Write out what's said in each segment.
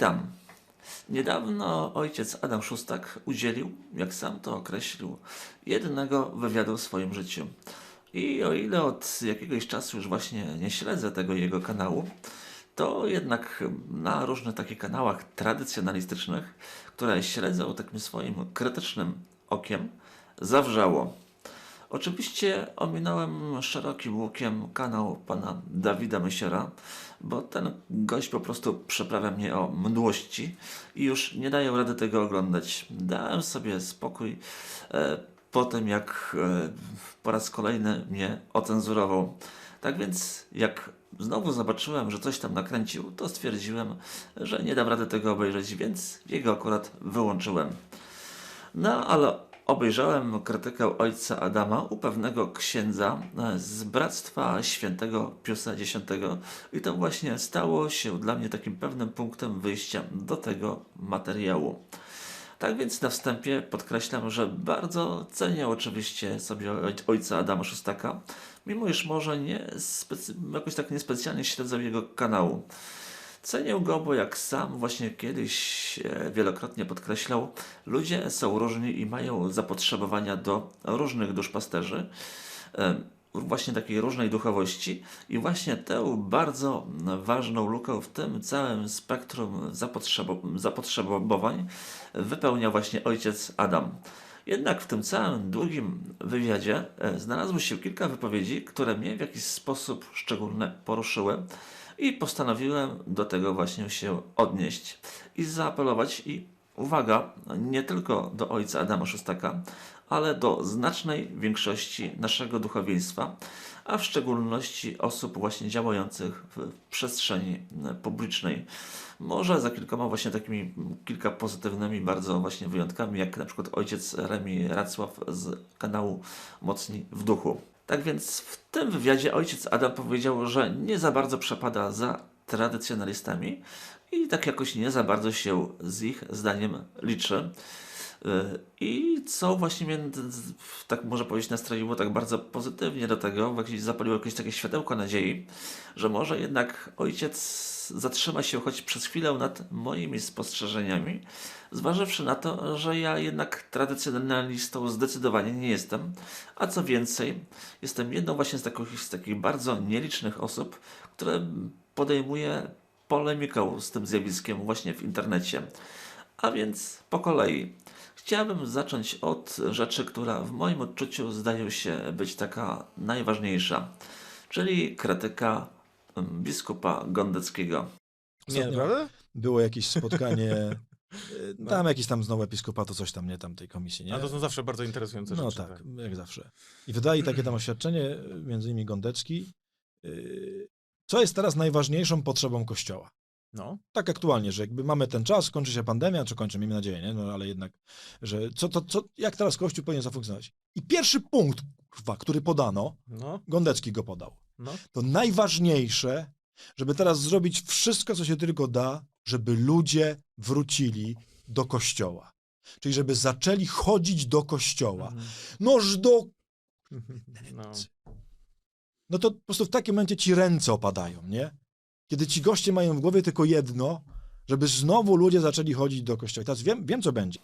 Witam. Niedawno ojciec Adam Szustak udzielił, jak sam to określił, jednego wywiadu w swoim życiu. I o ile od jakiegoś czasu już właśnie nie śledzę tego jego kanału, to jednak na różnych takich kanałach tradycjonalistycznych, które śledzę takim swoim krytycznym okiem, zawrzało. Oczywiście ominąłem szerokim łukiem kanał pana Dawida Mysiera, bo ten gość po prostu przeprawia mnie o mdłości i już nie daję rady tego oglądać. Dałem sobie spokój e, po tym, jak e, po raz kolejny mnie ocenzurował. Tak więc, jak znowu zobaczyłem, że coś tam nakręcił, to stwierdziłem, że nie dam rady tego obejrzeć, więc jego akurat wyłączyłem. No, ale obejrzałem krytykę ojca Adama u pewnego księdza e, z Bractwa Świętego Piusa X i to właśnie stało się dla mnie takim pewnym punktem wyjścia do tego materiału. Tak więc na wstępie podkreślam, że bardzo cenię oczywiście sobie oj- ojca Adama Szustaka, mimo iż może nie jakoś tak niespecjalnie śledzę jego kanału. Cenię go, bo jak sam właśnie kiedyś e, wielokrotnie podkreślał, ludzie są różni i mają zapotrzebowania do różnych duszpasterzy, e, właśnie takiej różnej duchowości i właśnie tę bardzo ważną lukę w tym całym spektrum zapotrzebo- zapotrzebowań wypełnia właśnie ojciec Adam. Jednak w tym całym długim wywiadzie e, znalazło się kilka wypowiedzi, które mnie w jakiś sposób szczególny poruszyły i postanowiłem do tego właśnie się odnieść i zaapelować i uwaga, nie tylko do ojca Adama Szustaka, ale do znacznej większości naszego duchowieństwa, a w szczególności osób właśnie działających w przestrzeni publicznej. Może za kilkoma właśnie takimi kilka pozytywnymi bardzo właśnie wyjątkami, jak na przykład ojciec Remi Racław z kanału Mocni w Duchu. Tak więc w tym wywiadzie ojciec Adam powiedział, że nie za bardzo przepada za tradycjonalistami i tak jakoś nie za bardzo się z ich zdaniem liczy. Yy, I co właśnie mnie, tak można powiedzieć, nastroiło tak bardzo pozytywnie do tego, jakieś zapaliło jakieś takie światełko nadziei, że może jednak ojciec zatrzyma się choć przez chwilę nad moimi spostrzeżeniami, zważywszy na to, że ja jednak tradycjonalistą zdecydowanie nie jestem, a co więcej, jestem jedną właśnie z takich, z takich bardzo nielicznych osób, które podejmuje polemikę z tym zjawiskiem właśnie w internecie. A więc po kolei. Chciałbym zacząć od rzeczy, która w moim odczuciu zdaje się być taka najważniejsza, czyli krytyka mm, biskupa Gondeckiego. Nie, naprawdę? Było jakieś spotkanie, y, tam jakiś tam znowu episkopatu, coś tam, nie, tam tej komisji, nie? A to są zawsze bardzo interesujące No rzeczy. tak, jak zawsze. I wydali takie tam oświadczenie, między innymi Gondecki, y, co jest teraz najważniejszą potrzebą Kościoła. No. Tak aktualnie, że jakby mamy ten czas, kończy się pandemia, czy kończy, miejmy nadzieję, nie? No ale jednak, że co, to, co, jak teraz Kościół powinien zafunkcjonować. I pierwszy punkt, kurwa, który podano, No, Gondecki go podał. no. To najważniejsze, żeby teraz zrobić wszystko, co się tylko da, żeby ludzie wrócili do kościoła. Czyli żeby zaczęli chodzić do kościoła. Mhm. Noż do. No. No to po prostu w takim momencie ci ręce opadają, nie? Kiedy ci goście mają w głowie tylko jedno, żeby znowu ludzie zaczęli chodzić do kościoła. I teraz wiem, wiem co będzie.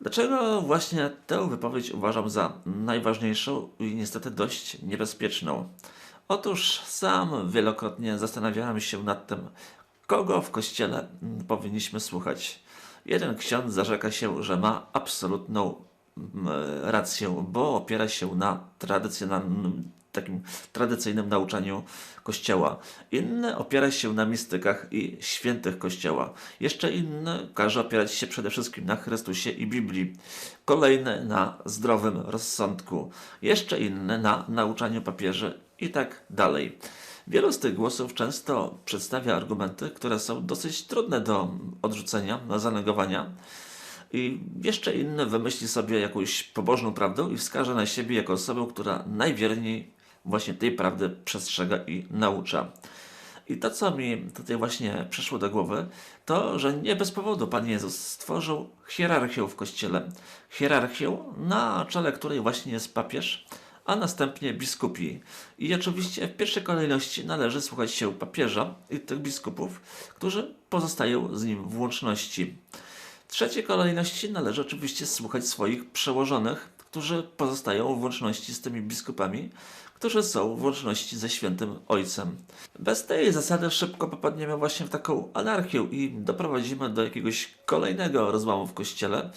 Dlaczego właśnie tę wypowiedź uważam za najważniejszą i niestety dość niebezpieczną? Otóż sam wielokrotnie zastanawiałem się nad tym, kogo w kościele powinniśmy słuchać. Jeden ksiądz zarzeka się, że ma absolutną mm, rację, bo opiera się na tradycjonalnym, takim tradycyjnym nauczaniu Kościoła. Inny opiera się na mistykach i świętych Kościoła. Jeszcze inny każe opierać się przede wszystkim na Chrystusie i Biblii. Kolejny na zdrowym rozsądku. Jeszcze inny na nauczaniu papieży i tak dalej. Wielu z tych głosów często przedstawia argumenty, które są dosyć trudne do odrzucenia, do zanegowania. I jeszcze inny wymyśli sobie jakąś pobożną prawdę i wskaże na siebie jako osobę, która najwierniej właśnie tej prawdy przestrzega i naucza. I to, co mi tutaj właśnie przyszło do głowy, to, że nie bez powodu Pan Jezus stworzył hierarchię w Kościele. Hierarchię, na czele której właśnie jest papież, a następnie biskupi. I oczywiście w pierwszej kolejności należy słuchać się papieża i tych biskupów, którzy pozostają z nim w łączności. W trzeciej kolejności należy oczywiście słuchać swoich przełożonych, którzy pozostają w łączności z tymi biskupami, którzy są w łączności ze świętym Ojcem. Bez tej zasady szybko popadniemy właśnie w taką anarchię i doprowadzimy do jakiegoś kolejnego rozłamu w kościele,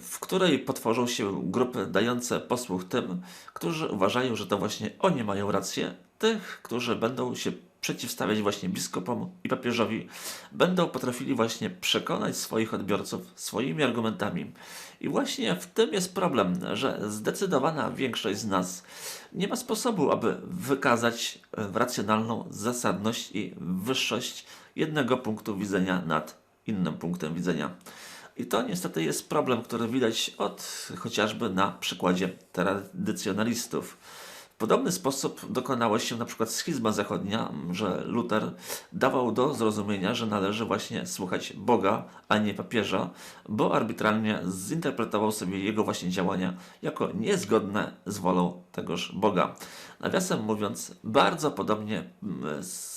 w której potworzą się grupy dające posłuch tym, którzy uważają, że to właśnie oni mają rację, tych, którzy będą się przeciwstawiać właśnie biskupom i papieżowi, będą potrafili właśnie przekonać swoich odbiorców swoimi argumentami. I właśnie w tym jest problem, że zdecydowana większość z nas nie ma sposobu, aby wykazać e, racjonalną zasadność i wyższość jednego punktu widzenia nad innym punktem widzenia. I to niestety jest problem, który widać od chociażby na przykładzie tradycjonalistów. W podobny sposób dokonała się na przykład schizma zachodnia, że Luter dawał do zrozumienia, że należy właśnie słuchać Boga, a nie papieża, bo arbitralnie zinterpretował sobie jego właśnie działania jako niezgodne z wolą tegoż Boga. Nawiasem mówiąc, bardzo podobnie mm, z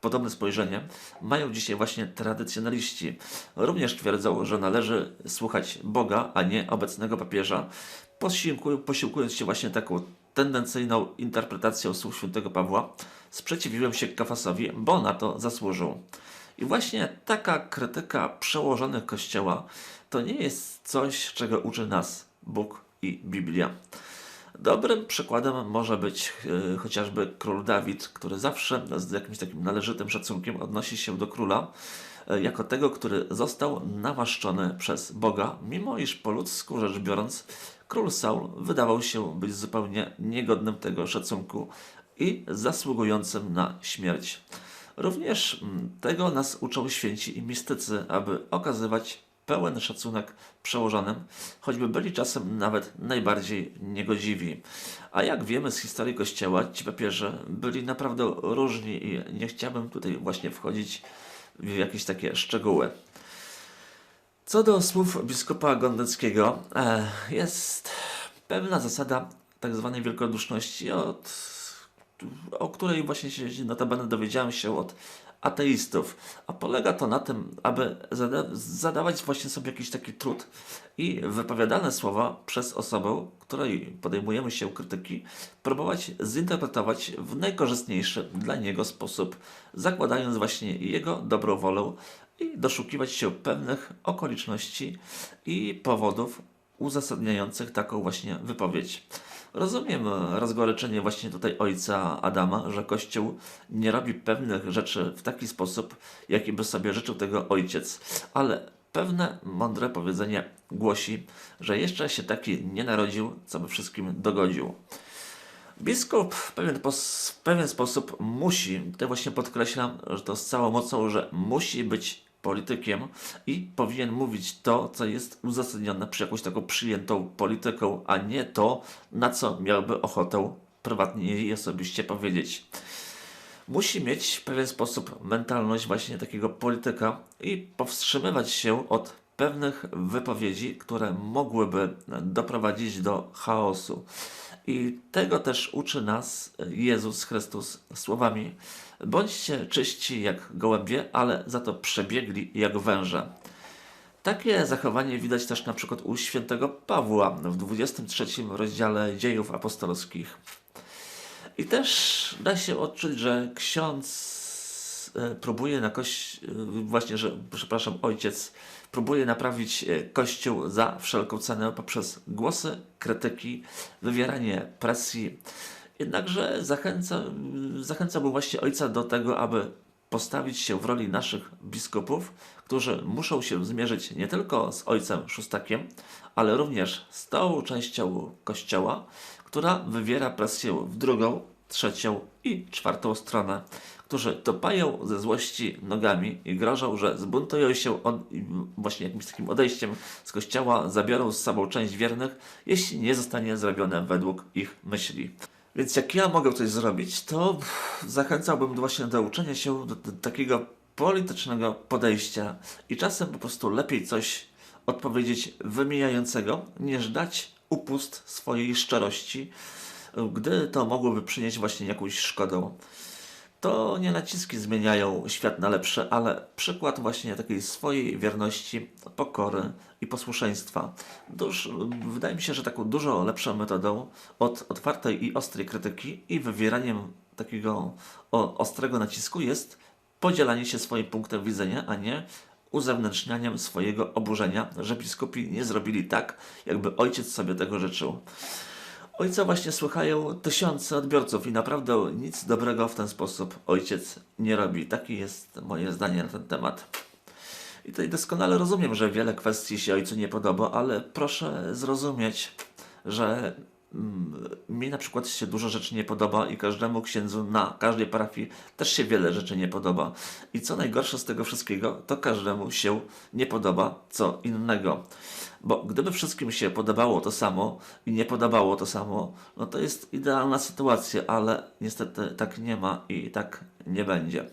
Podobne spojrzenie mają dzisiaj właśnie tradycjonaliści. Również twierdzą, że należy słuchać Boga, a nie obecnego papieża, posiłkują- posiłkując się właśnie taką tendencyjną interpretacją słów świętego Pawła, sprzeciwiłem się Kafasowi, bo na to zasłużył. I właśnie taka krytyka przełożonych Kościoła to nie jest coś, czego uczy nas Bóg i Biblia. Dobrym przykładem może być e, chociażby król Dawid, który zawsze z jakimś takim należytym szacunkiem odnosi się do króla e, jako tego, który został namaszczony przez Boga, mimo iż po ludzku rzecz biorąc, król Saul wydawał się być zupełnie niegodnym tego szacunku i zasługującym na śmierć. Również mm, tego nas uczą święci i mistycy, aby okazywać pełen szacunek przełożonym, choćby byli czasem nawet najbardziej niegodziwi. A jak wiemy z historii Kościoła, ci papieże byli naprawdę różni i nie chciałbym tutaj właśnie wchodzić w jakieś takie szczegóły. Co do słów biskupa Gondeckiego, e, jest pewna zasada tak zwanej wielkoduszności, od, o której właśnie się notabene dowiedziałem się od ateistów. A polega to na tym, aby zada zadawać właśnie sobie jakiś taki trud i wypowiadane słowa przez osobę, której podejmujemy się krytyki, próbować zinterpretować w najkorzystniejszy dla niego sposób, zakładając właśnie jego dobrą wolę i doszukiwać się pewnych okoliczności i powodów uzasadniających taką właśnie wypowiedź. Rozumiem rozgoryczenie właśnie tutaj ojca Adama, że Kościół nie robi pewnych rzeczy w taki sposób, jaki by sobie życzył tego ojciec, ale pewne mądre powiedzenie głosi, że jeszcze się taki nie narodził, co by wszystkim dogodził. Biskup w pewien, w pewien sposób musi, tutaj właśnie podkreślam, że to z całą mocą, że musi być politykiem i powinien mówić to, co jest uzasadnione przy jakąś taką przyjętą polityką, a nie to, na co miałby ochotę prywatnie i osobiście powiedzieć. Musi mieć w pewien sposób mentalność właśnie takiego polityka i powstrzymywać się od pewnych wypowiedzi, które mogłyby doprowadzić do chaosu. I tego też uczy nas Jezus Chrystus słowami: Bądźcie czyści jak gołębie, ale za to przebiegli jak węże. Takie zachowanie widać też na przykład u świętego Pawła w 23 rozdziale dziejów apostolskich. I też da się odczuć, że ksiądz e, próbuje na e, właśnie, że, przepraszam, ojciec próbuje naprawić e, Kościół za wszelką cenę poprzez głosy, krytyki, wywieranie presji. Jednakże zachęca, zachęcałbym właśnie ojca do tego, aby postawić się w roli naszych biskupów, którzy muszą się zmierzyć nie tylko z ojcem szóstakiem, ale również z tą częścią kościoła, która wywiera presję w drugą, trzecią i czwartą stronę, którzy topają ze złości nogami i grożą, że zbuntują się i właśnie jakimś takim odejściem z kościoła, zabiorą z sobą część wiernych, jeśli nie zostanie zrobione według ich myśli. Więc jak ja mogę coś zrobić, to zachęcałbym właśnie do uczenia się do, do takiego politycznego podejścia i czasem po prostu lepiej coś odpowiedzieć wymijającego, niż dać upust swojej szczerości gdy to mogłoby przynieść właśnie jakąś szkodę. To nie naciski zmieniają świat na lepsze, ale przykład właśnie takiej swojej wierności, pokory i posłuszeństwa. Duż, wydaje mi się, że taką dużo lepszą metodą od otwartej i ostrej krytyki i wywieraniem takiego ostrego nacisku jest podzielanie się swoim punktem widzenia, a nie uzewnętrznianiem swojego oburzenia, że biskupi nie zrobili tak, jakby ojciec sobie tego życzył. Ojca właśnie słuchają tysiące odbiorców i naprawdę nic dobrego w ten sposób ojciec nie robi. Takie jest moje zdanie na ten temat. I tutaj doskonale rozumiem, że wiele kwestii się ojcu nie podoba, ale proszę zrozumieć, że mm, mi na przykład się dużo rzeczy nie podoba i każdemu księdzu na każdej parafii też się wiele rzeczy nie podoba. I co najgorsze z tego wszystkiego, to każdemu się nie podoba co innego. Bo gdyby wszystkim się podobało to samo i nie podobało to samo, no to jest idealna sytuacja, ale niestety tak nie ma i tak nie będzie.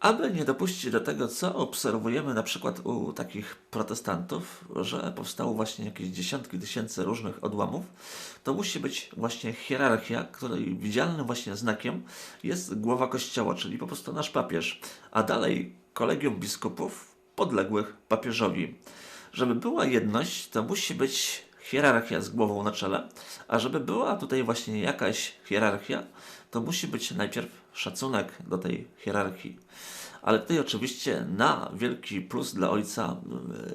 Aby nie dopuścić do tego, co obserwujemy na przykład u takich protestantów, że powstało właśnie jakieś dziesiątki tysięcy różnych odłamów, to musi być właśnie hierarchia, której widzialnym właśnie znakiem jest głowa kościoła, czyli po prostu nasz papież, a dalej kolegium biskupów podległych papieżowi. Żeby była jedność, to musi być hierarchia z głową na czele, a żeby była tutaj właśnie jakaś hierarchia, to musi być najpierw szacunek do tej hierarchii. Ale tutaj oczywiście na wielki plus dla ojca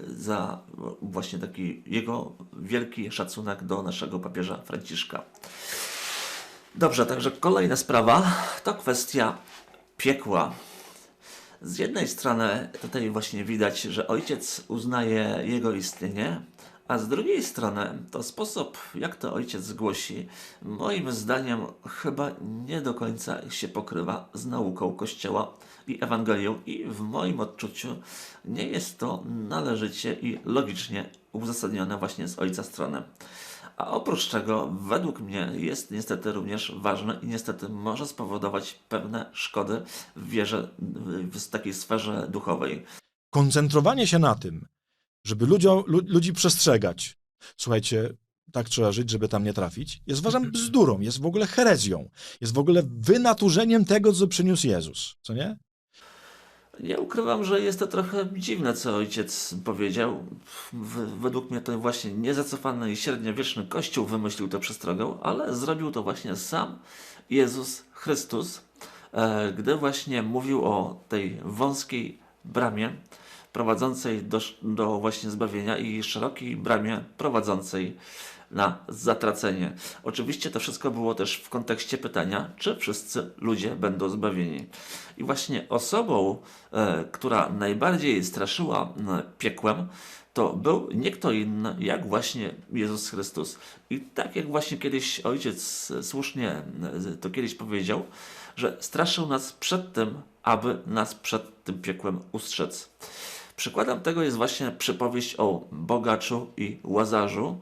y, za właśnie taki jego wielki szacunek do naszego papieża Franciszka. Dobrze, także kolejna sprawa to kwestia piekła. Z jednej strony tutaj właśnie widać, że ojciec uznaje jego istnienie, a z drugiej strony to sposób, jak to ojciec głosi, moim zdaniem chyba nie do końca się pokrywa z nauką Kościoła i Ewangelią i w moim odczuciu nie jest to należycie i logicznie uzasadnione właśnie z ojca strony. A oprócz czego, według mnie, jest niestety również ważne i niestety może spowodować pewne szkody w wierze, w takiej sferze duchowej. koncentrowanie się na tym, żeby ludziom, lu, ludzi przestrzegać, słuchajcie, tak trzeba żyć, żeby tam nie trafić, jest uważam bzdurą, jest w ogóle herezją, jest w ogóle wynaturzeniem tego, co przyniósł Jezus, co nie? Nie ukrywam, że jest to trochę dziwne, co ojciec powiedział. Według mnie to właśnie niezacofany i średniowieczny Kościół wymyślił tę przestrogę, ale zrobił to właśnie sam Jezus Chrystus, e, gdy właśnie mówił o tej wąskiej bramie prowadzącej do, do właśnie zbawienia i szerokiej bramie prowadzącej na zatracenie. Oczywiście to wszystko było też w kontekście pytania, czy wszyscy ludzie będą zbawieni. I właśnie osobą, e, która najbardziej straszyła piekłem, to był nie kto inny, jak właśnie Jezus Chrystus. I tak jak właśnie kiedyś ojciec słusznie to kiedyś powiedział, że straszył nas przed tym, aby nas przed tym piekłem ustrzec. Przykładem tego jest właśnie przypowieść o bogaczu i łazarzu.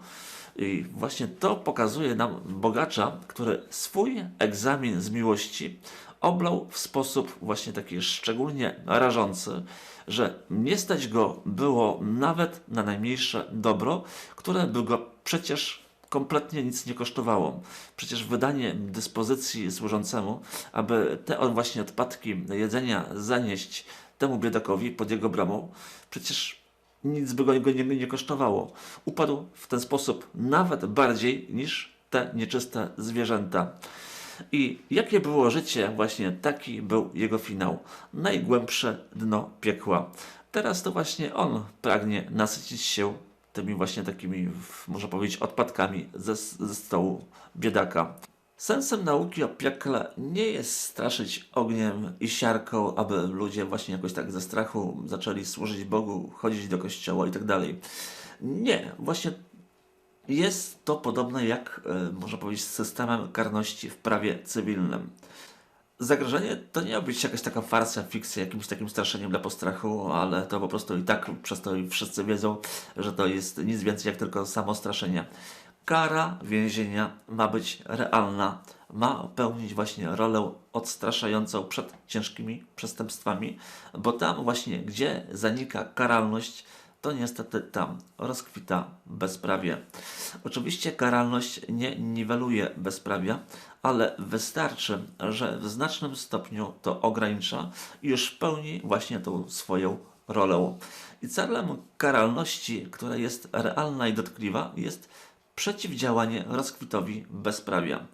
I właśnie to pokazuje nam bogacza, który swój egzamin z miłości oblał w sposób właśnie taki szczególnie rażący, że nie stać go było nawet na najmniejsze dobro, które by go przecież kompletnie nic nie kosztowało. Przecież wydanie dyspozycji służącemu, aby te o- właśnie odpadki jedzenia zanieść temu biedakowi pod jego bramą, przecież nic by go, nie, nie kosztowało. Upadł w ten sposób nawet bardziej niż te nieczyste zwierzęta. I jakie było życie, właśnie taki był jego finał. Najgłębsze dno piekła. Teraz to właśnie on pragnie nasycić się tymi właśnie takimi, można powiedzieć, odpadkami ze, ze stołu biedaka. Sensem nauki o piekle nie jest straszyć ogniem i siarką, aby ludzie właśnie jakoś tak ze strachu zaczęli służyć Bogu, chodzić do kościoła i tak. Nie, właśnie jest to podobne jak, e, można powiedzieć, systemem karności w prawie cywilnym. Zagrożenie to nie ma być jakaś taka farsa, fikcja, jakimś takim straszeniem dla postrachu, ale to po prostu i tak przez to wszyscy wiedzą, że to jest nic więcej jak tylko samo straszenie. Kara więzienia ma być realna, ma pełnić właśnie rolę odstraszającą przed ciężkimi przestępstwami, bo tam właśnie, gdzie zanika karalność, to niestety tam rozkwita bezprawie. Oczywiście karalność nie niweluje bezprawia, ale wystarczy, że w znacznym stopniu to ogranicza i już pełni właśnie tą swoją rolę. I celem karalności, która jest realna i dotkliwa, jest przeciwdziałanie rozkwitowi bezprawia.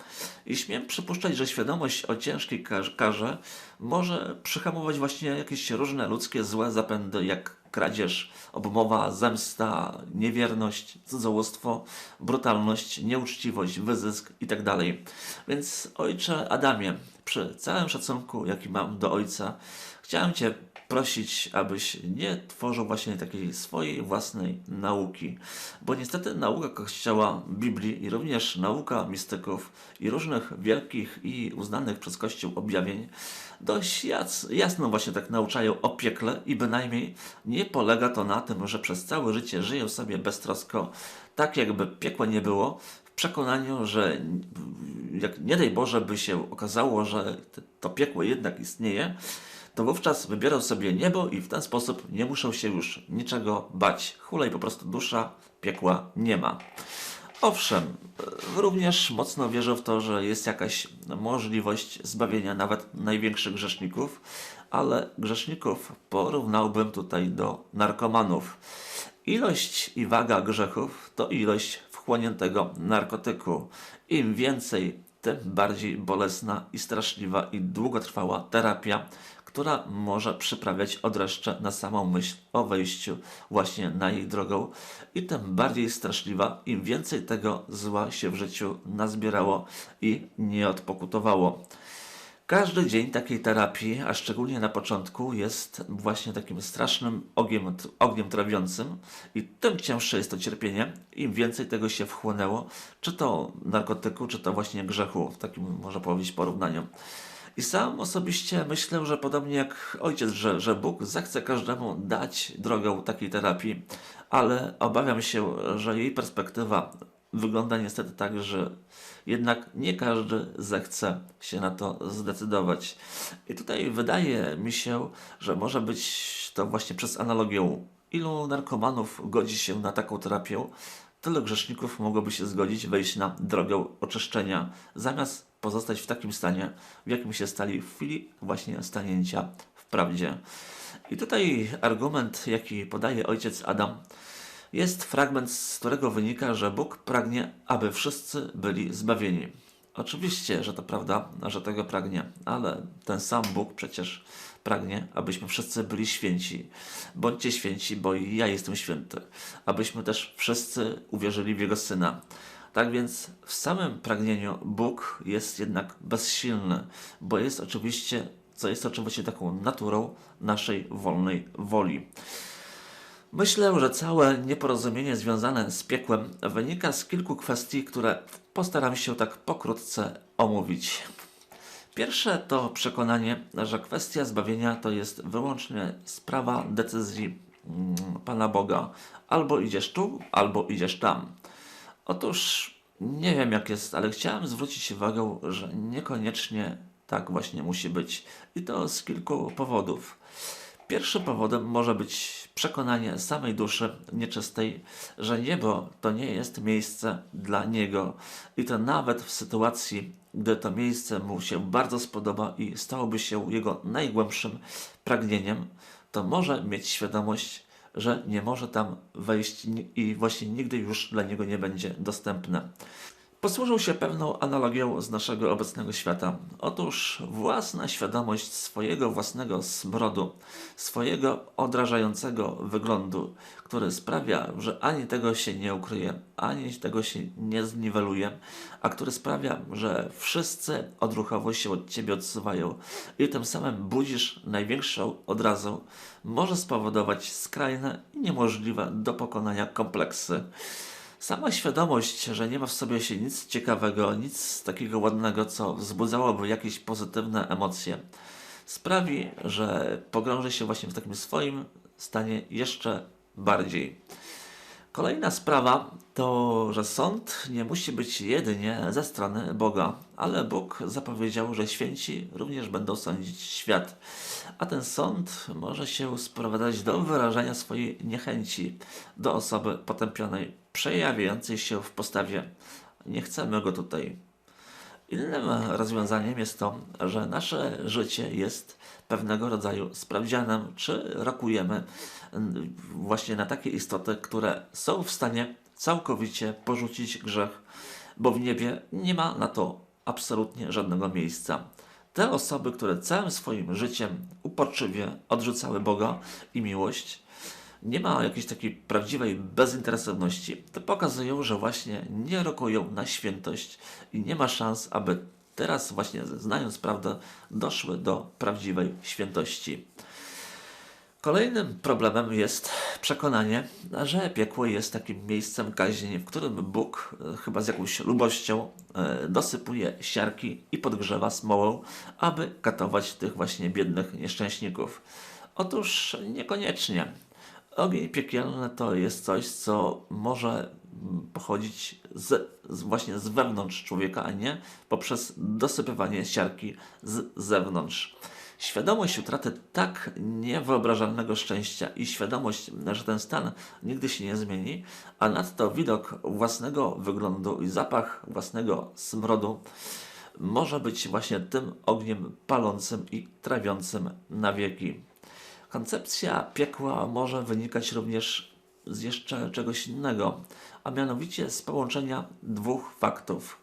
I śmiem przypuszczać, że świadomość o ciężkiej kar- karze może przyhamować właśnie jakieś różne ludzkie złe zapędy, jak kradzież, obmowa, zemsta, niewierność, cudzołóstwo, brutalność, nieuczciwość, wyzysk itd. Więc ojcze Adamie, przy całym szacunku, jaki mam do ojca, chciałem Cię prosić, abyś nie tworzył właśnie takiej swojej własnej nauki. Bo niestety nauka Kościoła, Biblii i również nauka mistyków i różnych wielkich i uznanych przez Kościół objawień dość jasno właśnie tak nauczają o piekle i bynajmniej nie polega to na tym, że przez całe życie żyją sobie beztrosko, tak jakby piekła nie było, w przekonaniu, że jak nie daj Boże by się okazało, że to piekło jednak istnieje, to wówczas wybiorą sobie niebo i w ten sposób nie muszą się już niczego bać. Hulej po prostu dusza, piekła nie ma. Owszem, e, również mocno wierzę w to, że jest jakaś możliwość zbawienia nawet największych grzeszników, ale grzeszników porównałbym tutaj do narkomanów. Ilość i waga grzechów to ilość wchłoniętego narkotyku. Im więcej, tym bardziej bolesna i straszliwa i długotrwała terapia, która może przyprawiać odreszcze na samą myśl o wejściu właśnie na jej drogą i tym bardziej straszliwa, im więcej tego zła się w życiu nazbierało i nie odpokutowało. Każdy dzień takiej terapii, a szczególnie na początku, jest właśnie takim strasznym ogniem, ogniem trawiącym i tym cięższe jest to cierpienie, im więcej tego się wchłonęło, czy to narkotyku, czy to właśnie grzechu, w takim można powiedzieć porównaniu. I sam osobiście myślę, że podobnie jak ojciec, że, że Bóg zechce każdemu dać drogę takiej terapii, ale obawiam się, że jej perspektywa wygląda niestety tak, że jednak nie każdy zechce się na to zdecydować. I tutaj wydaje mi się, że może być to właśnie przez analogię. Ilu narkomanów godzi się na taką terapię, tyle grzeszników mogłoby się zgodzić wejść na drogę oczyszczenia, zamiast pozostać w takim stanie, w jakim się stali w chwili właśnie stanięcia w prawdzie. I tutaj argument, jaki podaje ojciec Adam, jest fragment, z którego wynika, że Bóg pragnie, aby wszyscy byli zbawieni. Oczywiście, że to prawda, że tego pragnie, ale ten sam Bóg przecież pragnie, abyśmy wszyscy byli święci. Bądźcie święci, bo i ja jestem święty. Abyśmy też wszyscy uwierzyli w Jego Syna. Tak więc w samym pragnieniu Bóg jest jednak bezsilny, bo jest oczywiście, co jest oczywiście taką naturą naszej wolnej woli. Myślę, że całe nieporozumienie związane z piekłem wynika z kilku kwestii, które postaram się tak pokrótce omówić. Pierwsze to przekonanie, że kwestia zbawienia to jest wyłącznie sprawa decyzji mm, Pana Boga. Albo idziesz tu, albo idziesz tam. Otóż nie wiem jak jest, ale chciałem zwrócić uwagę, że niekoniecznie tak właśnie musi być. I to z kilku powodów. Pierwszym powodem może być przekonanie samej duszy nieczystej, że niebo to nie jest miejsce dla niego. I to nawet w sytuacji, gdy to miejsce mu się bardzo spodoba i stałoby się jego najgłębszym pragnieniem, to może mieć świadomość, że nie może tam wejść i właśnie nigdy już dla niego nie będzie dostępne. Posłużył się pewną analogią z naszego obecnego świata. Otóż własna świadomość swojego własnego smrodu, swojego odrażającego wyglądu, który sprawia, że ani tego się nie ukryje, ani tego się nie zniweluje, a który sprawia, że wszyscy odruchowo się od ciebie odsuwają i tym samym budzisz największą odrazą, może spowodować skrajne i niemożliwe do pokonania kompleksy. Sama świadomość, że nie ma w sobie się nic ciekawego, nic takiego ładnego, co wzbudzałoby jakieś pozytywne emocje, sprawi, że pogrąży się właśnie w takim swoim stanie jeszcze bardziej. Kolejna sprawa to, że sąd nie musi być jedynie ze strony Boga, ale Bóg zapowiedział, że święci również będą sądzić świat. A ten sąd może się sprowadzać do wyrażania swojej niechęci do osoby potępionej, przejawiającej się w postawie nie chcemy go tutaj. Innym rozwiązaniem jest to, że nasze życie jest pewnego rodzaju sprawdzianem, czy rokujemy mm, właśnie na takie istoty, które są w stanie całkowicie porzucić grzech, bo w niebie nie ma na to absolutnie żadnego miejsca. Te osoby, które całym swoim życiem uporczywie odrzucały Boga i miłość, nie ma jakiejś takiej prawdziwej bezinteresowności, to pokazują, że właśnie nie rokują na świętość i nie ma szans, aby teraz właśnie znając prawdę doszły do prawdziwej świętości. Kolejnym problemem jest przekonanie, że piekło jest takim miejscem kaźni, w którym Bóg, e, chyba z jakąś lubością, e, dosypuje siarki i podgrzewa smołą, aby katować tych właśnie biednych nieszczęśników. Otóż niekoniecznie. Ogień piekielny to jest coś, co może mm, pochodzić z, z właśnie z wewnątrz człowieka, a nie poprzez dosypywanie siarki z zewnątrz. Świadomość utraty tak niewyobrażalnego szczęścia i świadomość, że ten stan nigdy się nie zmieni, a nadto widok własnego wyglądu i zapach własnego smrodu może być właśnie tym ogniem palącym i trawiącym na wieki. Koncepcja piekła może wynikać również z jeszcze czegoś innego, a mianowicie z połączenia dwóch faktów.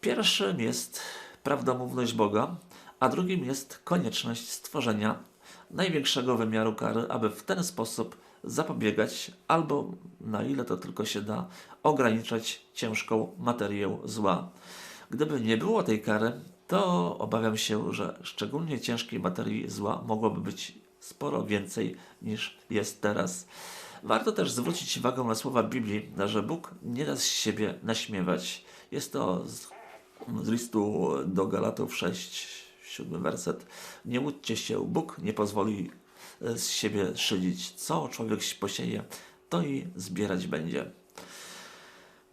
Pierwszym jest prawdomówność Boga, a drugim jest konieczność stworzenia największego wymiaru kary, aby w ten sposób zapobiegać albo, na ile to tylko się da, ograniczać ciężką materię zła. Gdyby nie było tej kary, to obawiam się, że szczególnie ciężkiej materii zła mogłoby być sporo więcej niż jest teraz. Warto też zwrócić uwagę na słowa Biblii, że Bóg nie da z siebie naśmiewać. Jest to z, z listu do Galatów 6, 7 werset. Nie łudźcie się, Bóg nie pozwoli e, z siebie szydzić. Co człowiek posieje, to i zbierać będzie.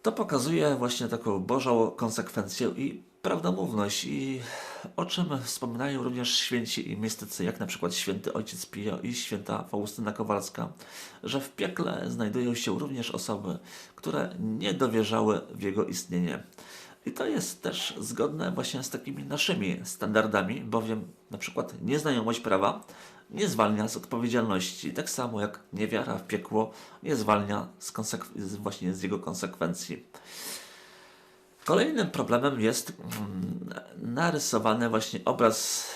To pokazuje właśnie taką Bożą konsekwencję i prawdomówność i o czym wspominają również święci i mistycy, jak na przykład święty Ojciec Pio i święta Faustyna Kowalska, że w piekle znajdują się również osoby, które nie dowierzały w jego istnienie. I to jest też zgodne właśnie z takimi naszymi standardami, bowiem na przykład nieznajomość prawa nie zwalnia z odpowiedzialności, tak samo jak niewiara w piekło nie zwalnia z właśnie z jego konsekwencji. Kolejnym problemem jest mm, narysowany właśnie obraz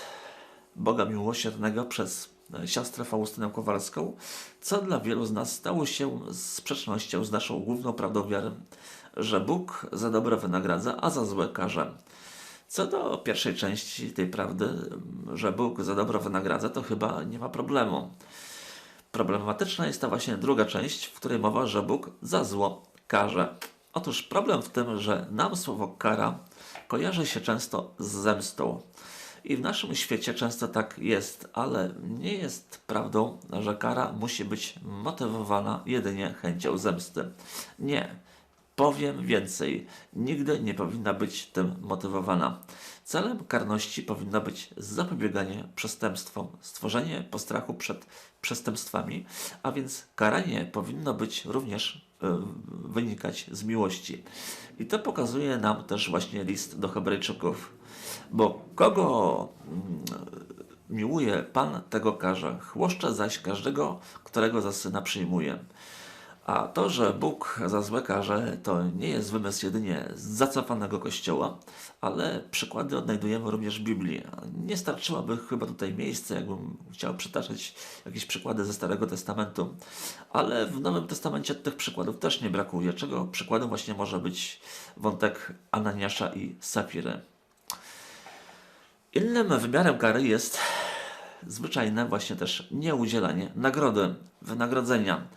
Boga Miłosiernego przez e, siostrę Faustynę Kowalską, co dla wielu z nas stało się sprzecznością z naszą główną prawdą wiary, że Bóg za dobre wynagradza, a za złe karze. Co do pierwszej części tej prawdy, m, że Bóg za dobro wynagradza, to chyba nie ma problemu. Problematyczna jest ta właśnie druga część, w której mowa, że Bóg za zło karze. Otóż problem w tym, że nam słowo kara kojarzy się często z zemstą. I w naszym świecie często tak jest, ale nie jest prawdą, że kara musi być motywowana jedynie chęcią zemsty. Nie. Powiem więcej, nigdy nie powinna być tym motywowana. Celem karności powinno być zapobieganie przestępstwom, stworzenie postrachu przed przestępstwami, a więc karanie powinno być również wynikać z miłości. I to pokazuje nam też właśnie list do Hebrajczyków. Bo kogo mm, miłuje Pan, tego karze. Chłoszcze zaś każdego, którego za syna przyjmuje. A to, że Bóg za złe karze, to nie jest wymysł jedynie zacofanego kościoła, ale przykłady odnajdujemy również w Biblii. Nie starczyłoby chyba tutaj miejsca, jakbym chciał przytaczać jakieś przykłady ze Starego Testamentu, ale w Nowym Testamencie tych przykładów też nie brakuje, czego przykładem właśnie może być wątek Ananiasza i Safiry. Innym wymiarem kary jest zwyczajne właśnie też nieudzielanie nagrody, wynagrodzenia.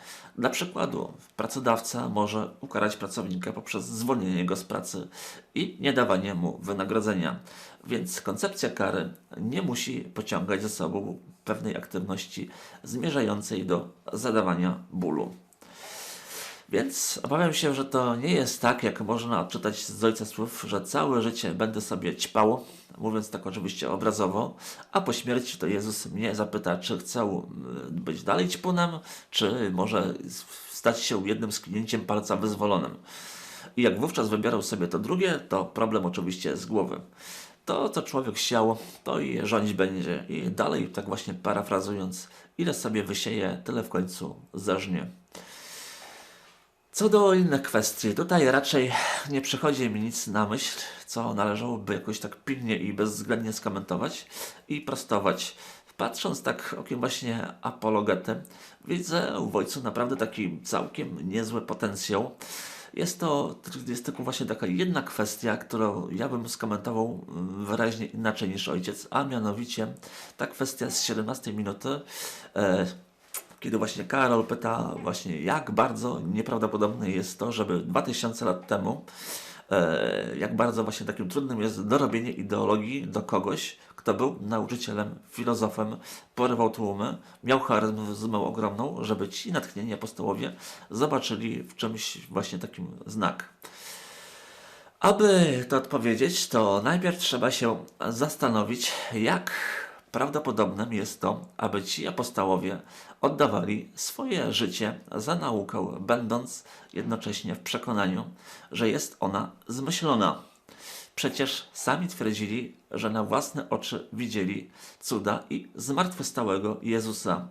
Dla przykładu, pracodawca może ukarać pracownika poprzez zwolnienie go z pracy i nie dawanie mu wynagrodzenia. Więc koncepcja kary nie musi pociągać za sobą pewnej aktywności zmierzającej do zadawania bólu. Więc obawiam się, że to nie jest tak, jak można odczytać z Ojca Słów, że całe życie będę sobie ćpał, mówiąc tak oczywiście obrazowo, a po śmierci to Jezus mnie zapyta, czy chcę y, być dalej ćpunem, czy może stać się jednym skinięciem palca wyzwolonym. I jak wówczas wybierał sobie to drugie, to problem oczywiście z głowy. To, co człowiek siał, to i rządzić będzie. I dalej, tak właśnie parafrazując, ile sobie wysieje, tyle w końcu zeżnie. Co do innych kwestii, tutaj raczej nie przychodzi mi nic na myśl, co należałoby jakoś tak pilnie i bezwzględnie skomentować i prostować. Patrząc tak okiem właśnie apologety, widzę w ojcu naprawdę taki całkiem niezły potencjał. Jest to jest tylko właśnie taka jedna kwestia, którą ja bym skomentował wyraźnie inaczej niż ojciec, a mianowicie ta kwestia z 17 minuty. E, kiedy właśnie Karol pyta właśnie jak bardzo nieprawdopodobne jest to, żeby 2000 lat temu e, jak bardzo właśnie takim trudnym jest dorobienie ideologii do kogoś, kto był nauczycielem, filozofem, porywał tłumy, miał charyzmę ogromną, żeby ci natchnieni apostołowie zobaczyli w czymś właśnie takim znak. Aby to odpowiedzieć, to najpierw trzeba się zastanowić, jak prawdopodobnym jest to, aby ci apostołowie oddawali swoje życie za naukę, będąc jednocześnie w przekonaniu, że jest ona zmyślona. Przecież sami twierdzili, że na własne oczy widzieli cuda i zmartwychwstałego Jezusa.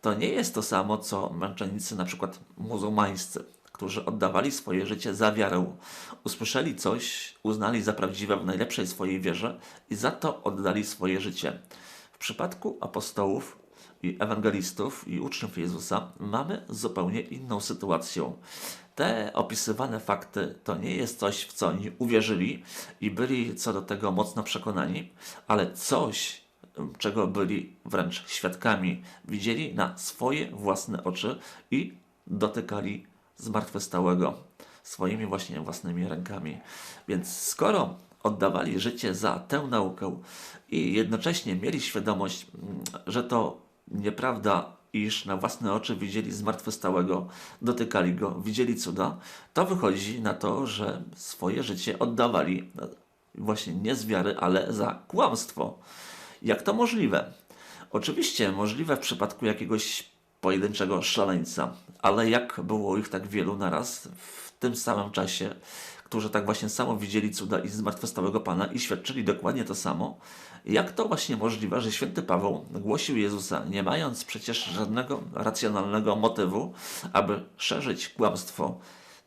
To nie jest to samo, co męczennicy na przykład muzułmańscy, którzy oddawali swoje życie za wiarę. Usłyszeli coś, uznali za prawdziwe w najlepszej swojej wierze i za to oddali swoje życie. W przypadku apostołów i ewangelistów i uczniów Jezusa mamy zupełnie inną sytuację. Te opisywane fakty to nie jest coś, w co oni uwierzyli i byli co do tego mocno przekonani, ale coś, czego byli wręcz świadkami. Widzieli na swoje własne oczy i dotykali zmartwychwstałego swoimi właśnie własnymi rękami. Więc skoro oddawali życie za tę naukę i jednocześnie mieli świadomość, mm, że to nieprawda, iż na własne oczy widzieli zmartwychwstałego, dotykali go, widzieli cuda, to wychodzi na to, że swoje życie oddawali no, właśnie nie z wiary, ale za kłamstwo. Jak to możliwe? Oczywiście możliwe w przypadku jakiegoś pojedynczego szaleńca, ale jak było ich tak wielu naraz w tym samym czasie, którzy tak właśnie samo widzieli cuda i zmartwychwstałego Pana i świadczyli dokładnie to samo, jak to właśnie możliwe, że święty Paweł głosił Jezusa, nie mając przecież żadnego racjonalnego motywu, aby szerzyć kłamstwo.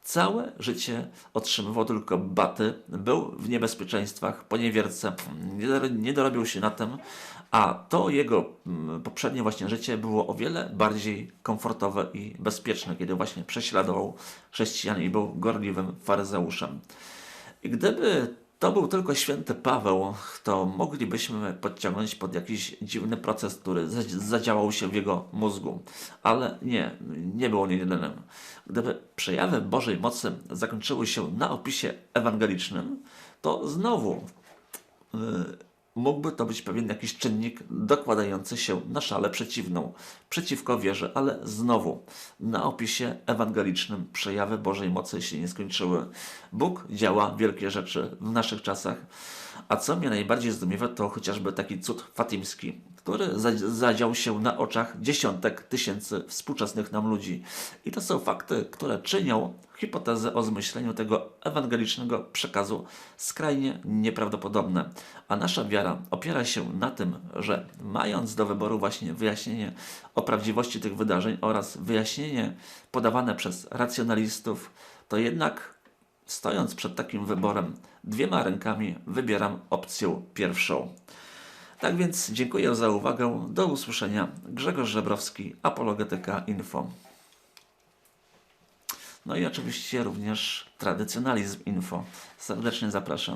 Całe życie otrzymywał tylko baty, był w niebezpieczeństwach, poniewierce, nie, dor- nie dorobił się na tym, a to jego mm, poprzednie właśnie życie było o wiele bardziej komfortowe i bezpieczne, kiedy właśnie prześladował chrześcijan i był gorliwym faryzeuszem. I gdyby to był tylko święty Paweł, to moglibyśmy podciągnąć pod jakiś dziwny proces, który za- zadziałał się w jego mózgu. Ale nie, nie było on jedynym. Gdyby przejawy Bożej mocy zakończyły się na opisie ewangelicznym, to znowu y, mógłby to być pewien jakiś czynnik dokładający się na szalę przeciwną, przeciwko wierze, ale znowu na opisie ewangelicznym przejawy Bożej mocy się nie skończyły. Bóg działa wielkie rzeczy w naszych czasach, a co mnie najbardziej zdumiewa, to chociażby taki cud fatimski, który za- zadział się na oczach dziesiątek tysięcy współczesnych nam ludzi. I to są fakty, które czynią hipotezę o zmyśleniu tego ewangelicznego przekazu skrajnie nieprawdopodobne. A nasza wiara opiera się na tym, że mając do wyboru właśnie wyjaśnienie o prawdziwości tych wydarzeń oraz wyjaśnienie podawane przez racjonalistów, to jednak stojąc przed takim wyborem, dwiema rękami wybieram opcję pierwszą. Tak więc dziękuję za uwagę. Do usłyszenia. Grzegorz Żebrowski, Apologetyka Info. No i oczywiście również tradycjonalizm info. Serdecznie zapraszam.